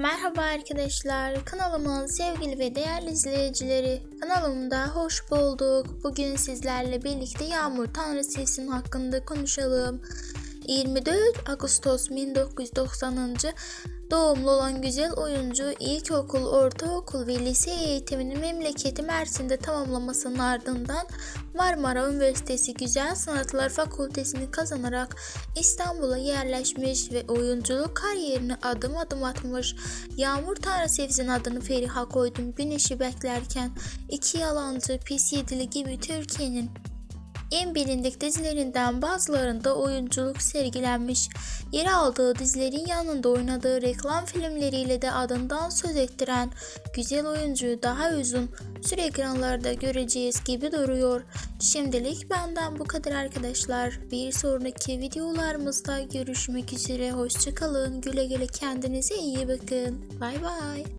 Merhaba arkadaşlar, kanalımın sevgili ve değerli izleyicileri. Kanalımda hoş bulduk. Bugün sizlerle birlikte Yağmur Tanrı hakkında konuşalım. 24 Ağustos 1990. Doğumlu olan güzel oyuncu ilkokul, ortaokul ve lise eğitimini memleketi Mersin'de tamamlamasının ardından Marmara Üniversitesi Güzel Sanatlar Fakültesini kazanarak İstanbul'a yerleşmiş ve oyunculuk kariyerine adım adım atmış. Yağmur Tanrısevz'in adını Feriha koydum güneşi beklerken, iki yalancı, pis yedili gibi Türkiye'nin en bilindik dizilerinden bazılarında oyunculuk sergilenmiş. Yer aldığı dizilerin yanında oynadığı reklam filmleriyle de adından söz ettiren güzel oyuncuyu daha uzun süre ekranlarda göreceğiz gibi duruyor. Şimdilik benden bu kadar arkadaşlar. Bir sonraki videolarımızda görüşmek üzere. Hoşçakalın. Güle güle kendinize iyi bakın. Bay bay.